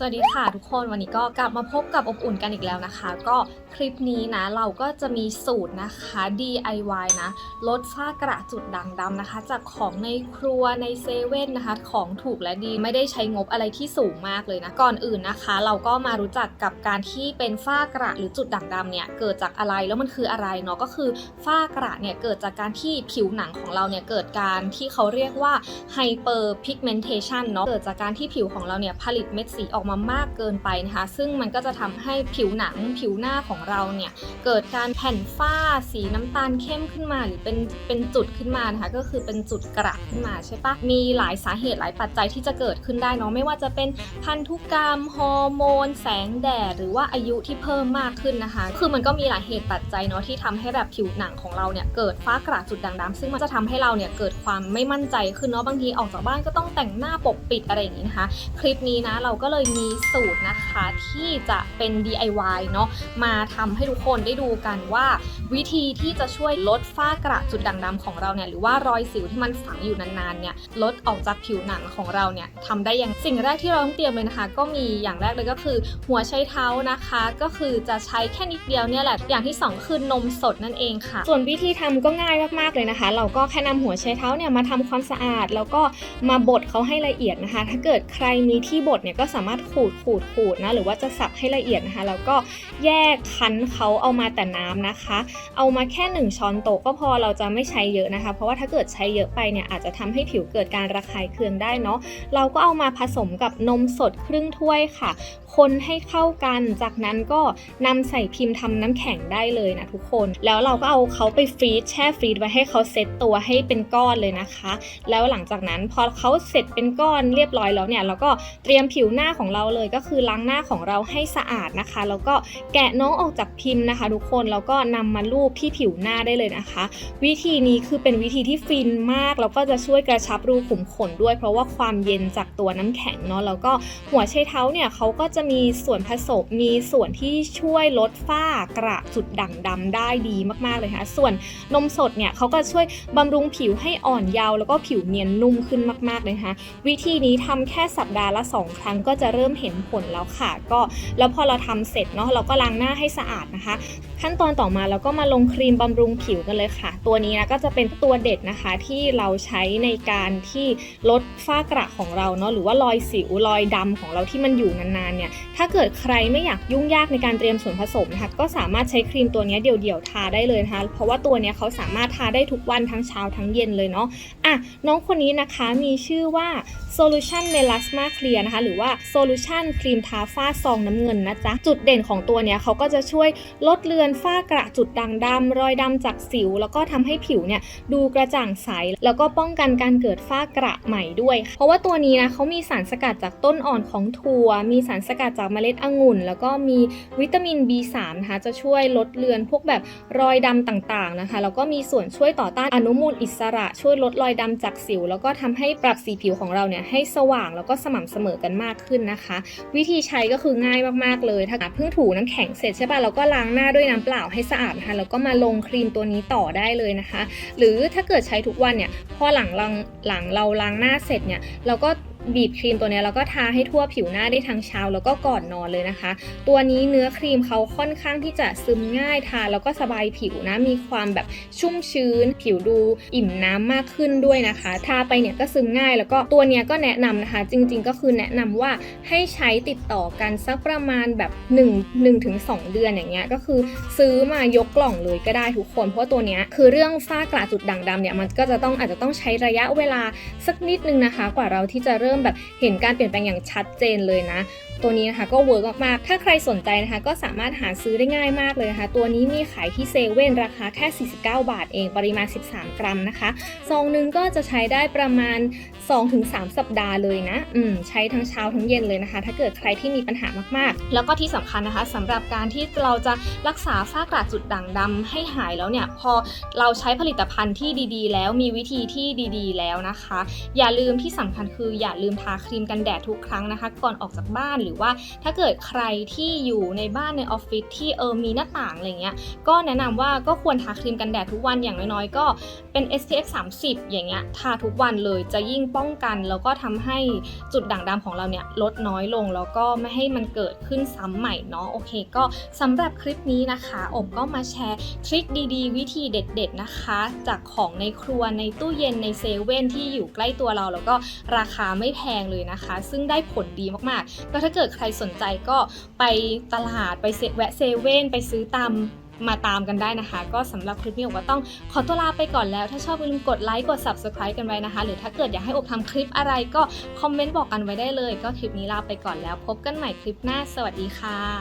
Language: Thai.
สวัสดีค่ะทุกคนวันนี้ก็กลับมาพบกับอบอุ่นกันอีกแล้วนะคะ ก็คลิปนี้นะเราก็จะมีสูตรนะคะ DIY นะลดฝ้ากระจุดด่างดำนะคะ จากของในครัวในเซเว่นนะคะ ของถูกและดีไม่ได้ใช้งบอะไรที่สูงมากเลยนะ ก่อนอื่นนะคะ เราก็มารู้จักกับการที่เป็นฝ้ากระหรือจุดด่างดำเนี่ยเกิดจากอะไรแล้วมันคืออะไรเนาะก็คือฝ้ากระเนี่ยเกิดจากการที่ผิวหนังของเราเนี่ยเกิดการที่เขาเรียกว่า hyperpigmentation เนาะเกิดจากการที่ผิวของเราเนี่ยผลิตเม็ดสีออกมามากเกินไปนะคะ ซึ่งมันก็จะทำให้ผิวหนังผิวหน้าของเราเนี่ยเกิดการแผ่นฝ้าสีน้ำตาลเข้มขึ้นมา หรือเป็นเป็นจุดขึ้นมานะคะก็คือเป็นจุดกระขึ้นมาใช่ปะมีหลายสาเหตุหลายปัจจัยที่จะเกิดขึ้นได้เนาะไม่ว่าจะเป็นพันธุกรรมฮอร์โมน แสงแดดหรือว่าอายุที่เพิ่มมากขึ้นนะคะ คือมันก็มีหลายเหตุปัจจัยเนาะที่ทำให้แบบผิวหนังของเราเนี่ยเกิดฝ้ากระจุดด่างดำซึ่งมันจะทำให้เราเนี่ยเกิดความไม่มั่นใจขึ้นเนาะบางทีออกจากบ้านก็ต้องแต่งหน้าปกปิดอะไรอย่างนี้นะคะ คลิปนี้นะเราก็เลยมีสูตรนะคะที่จะเป็น DIY เนาะมาทำให้ทุกคนได้ดูกันว่า วิธีที่จะช่วยลดฝ้ากระจุดด่างดำของเราเนี่ยหรือว่ารอยสิวที่มันฝังอยู่นานๆเนี่ยลดออกจากผิวหนังของเราเนี่ยทำได้อย่างสิ่งแรกที่เราต้องเตรียมเลยนะคะ ก็มีอย่างแรกเลยก็คือ หัวไชเท้านะคะ ก็คือจะใช้แค่นิดเดียวเนี่ยแหละอย่างที่สองคือนมสดนั่นเองค่ะ ส่วนวิธีทำก็ง่ายมากๆเลยนะคะ เราก็แค่นำหัวไชเท้าเนี่ยมาทำความสะอาด แล้วก็มาบดเขาให้ละเอียดนะคะ ถ้าเกิดใครมีที่บดเนี่ยก็สามารถขูดขูดขูดนะหรือว่าจะสับให้ละเอียดนะคะแล้วก็แยกคั้นเขาเอามาแต่น้ำนะคะ เอามาแค่ 1 ช้อนโต๊ะก็พอเราจะไม่ใช้เยอะนะคะ เพราะว่าถ้าเกิดใช้เยอะไปเนี่ยอาจจะทำให้ผิวเกิดการระคายเคืองได้เนาะเราก็เอามาผสมกับนมสดครึ่งถ้วยค่ะ คนให้เข้ากันจากนั้นก็นำใส่พิมพ์ทำน้ำแข็งได้เลยนะทุกคน แล้วเราก็เอาเขาไปฟรีซแช่ฟรีซไว้ให้เขาเซตตัวให้เป็นก้อนเลยนะคะ แล้วหลังจากนั้นพอเขาเสร็จเป็นก้อนเรียบร้อยแล้วเนี่ยเราก็เตรียมผิวหน้าของเราเลยก็คือล้างหน้าของเราให้สะอาดนะคะ แล้วก็แกะน้องออกจากพิมพ์นะคะ ทุกคนแล้วก็นำมาลูบที่ผิวหน้าได้เลยนะคะ วิธีนี้คือเป็นวิธีที่ฟินมากแล้วก็จะช่วยกระชับรูขุมขนด้วย เพราะว่าความเย็นจากตัวน้ำแข็งเนาะแล้วก็หัวไชเท้าเนี่ยเขาก็จะมีส่วนผสมมีส่วนที่ช่วยลดฝ้ากระจุดด่างดำได้ดีมากๆเลยค่ะส่วนนมสดเนี่ยเขาก็ช่วยบำรุงผิวให้อ่อนเยาว์แล้วก็ผิวเนียนนุ่มขึ้นมากๆเลยนะคะวิธีนี้ทำแค่สัปดาห์ละ 2 ครั้งก็จะเริ่มเห็นผลแล้วค่ะ ก็แล้วพอเราทำเสร็จเนาะเราก็ล้างหน้าให้สะอาดนะคะ ขั้นตอนต่อมาเราก็มาลงครีมบำรุงผิวกันเลยค่ะ ตัวนี้นะก็จะเป็นตัวเด็ดนะคะที่เราใช้ในการที่ลดฝ้ากระของเราเนาะหรือว่ารอยสิวรอยดำของเราที่มันอยู่นานๆเนี่ยถ้าเกิดใครไม่อยากยุ่งยากในการเตรียมส่วนผสมนะคะก็สามารถใช้ครีมตัวนี้เดี่ยวๆทาได้เลยนะคะ เพราะว่าตัวนี้เขาสามารถทาได้ทุกวันทั้งเช้าทั้งเย็นเลยเนาะอะน้องคนนี้นะคะมีชื่อว่า Solution Melasma Clear นะคะหรือว่า Solution ครีมทาฝ้าซองน้ำเงินนะจ๊ะ จุดเด่นของตัวเนี้ยเขาก็จะช่วยลดเลือนฝ้ากระจุดด่างดำรอยดำจากสิว แล้วก็ทำให้ผิวเนี่ยดูกระจ่างใส แล้วก็ป้องกันการเกิดฝ้ากระใหม่ด้วย เพราะว่าตัวนี้นะเขามีสารสกัดจากต้นอ่อนของถั่ว มีสารสกัดจากเมล็ดองุ่น แล้วก็มีวิตามิน B3 นะคะจะช่วยลดเลือนพวกแบบรอยดำต่างๆนะคะ แล้วก็มีส่วนช่วยต่อต้านอนุมูลอิสระช่วยลดรอยดำจากสิว แล้วก็ทำให้ปรับสีผิวของเราเนี่ยให้สว่างแล้วก็สม่ำเสมอกันมากขึ้นนะคะวิธีใช้ก็คือง่ายมากๆเลย ถ้าเพิ่งถูน้ำแข็งเสร็จใช่ป่ะเราก็ล้างหน้าด้วยน้ำเปล่าให้สะอาดนะคะแล้วก็มาลงครีมตัวนี้ต่อได้เลยนะคะ หรือถ้าเกิดใช้ทุกวันเนี่ยพอหลังเราหลังเราล้างหน้าเสร็จเนี่ยเราก็ บีบครีมตัวนี้แล้วก็ทาให้ทั่วผิวหน้าได้ทั้งเช้าแล้วก็ก่อนนอนเลยนะคะ ตัวนี้เนื้อครีมเขาค่อนข้างที่จะซึมง่ายทาแล้วก็สบายผิวนะมีความแบบชุ่มชื้น ผิวดูอิ่มน้ำมากขึ้นด้วยนะคะ ทาไปเนี่ยก็ซึมง่ายแล้วก็ตัวเนี้ยก็แนะนำนะคะ จริง ๆ ก็คือแนะนำว่าให้ใช้ติดต่อกันสักประมาณแบบ1 1ถึง2เดือนอย่างเงี้ยก็คือซื้อมายกกล่องเลยก็ได้ทุกคน เพราะตัวเนี้ยคือเรื่องฝ้ากระจุดด่างดำเนี่ยมันก็จะต้องอาจจะต้องใช้ระยะเวลาสักนิดนึงนะคะ กว่าเราที่จะเริ่มแบบเห็นการเปลี่ยนแปลงอย่างชัดเจนเลยนะ ตัวนี้นะคะก็เวิร์กมากๆ ถ้าใครสนใจนะคะก็สามารถหาซื้อได้ง่ายมากเลยนะคะ ตัวนี้มีขายที่เซเว่นราคาแค่ 49 บาทเองปริมาณ 13 กรัมนะคะซองหนึงก็จะใช้ได้ประมาณ 2-3 สัปดาห์เลยนะ อืมใช้ทั้งเช้าทั้งเย็นเลยนะคะ ถ้าเกิดใครที่มีปัญหามากๆ แล้วก็ที่สำคัญนะคะสำหรับการที่เราจะรักษาฝ้ากระจุดด่างดำให้หายแล้วเนี่ยพอเราใช้ผลิตภัณฑ์ที่ดีๆ แล้วมีวิธีที่ดี ๆ แล้วนะคะ อย่าลืมที่สำคัญคืออย่าลืมลืมทาครีมกันแดดทุกครั้งนะคะ ก่อนออกจากบ้านหรือว่าถ้าเกิดใครที่อยู่ในบ้านในออฟฟิศที่เออมีหน้าต่างอะไรเงี้ยก็แนะนำว่าก็ควรทาครีมกันแดดทุกวันอย่างน้อยๆ ก็เป็น SPF 30 อย่างเงี้ยทาทุกวันเลยจะยิ่งป้องกัน แล้วก็ทำให้จุดด่างดำของเราเนี่ยลดน้อยลง แล้วก็ไม่ให้มันเกิดขึ้นซ้ำใหม่เนาะโอเค ก็สำหรับคลิปนี้นะคะอบก็มาแชร์ทริคดีๆ วิธีเด็ด ๆนะคะ จากของในครัวในตู้เย็นในเซเว่นที่อยู่ใกล้ตัวเราแล้วก็ราคาไม่แพงเลยนะคะ ซึ่งได้ผลดีมากๆ ก็ถ้าเกิดใครสนใจก็ไปตลาดไปเซแวะเซเว่นไปซื้อตามมาตามกันได้นะคะ ก็สำหรับคลิปนี้ก็ต้องขอตัวลาไปก่อนแล้ว ถ้าชอบอย่าลืมกดไลค์กด subscribe กันไว้นะคะ หรือถ้าเกิดอยากให้อบทำคลิปอะไรก็คอมเมนต์บอกกันไว้ได้เลย ก็คลิปนี้ลาไปก่อนแล้ว พบกันใหม่คลิปหน้า สวัสดีค่ะ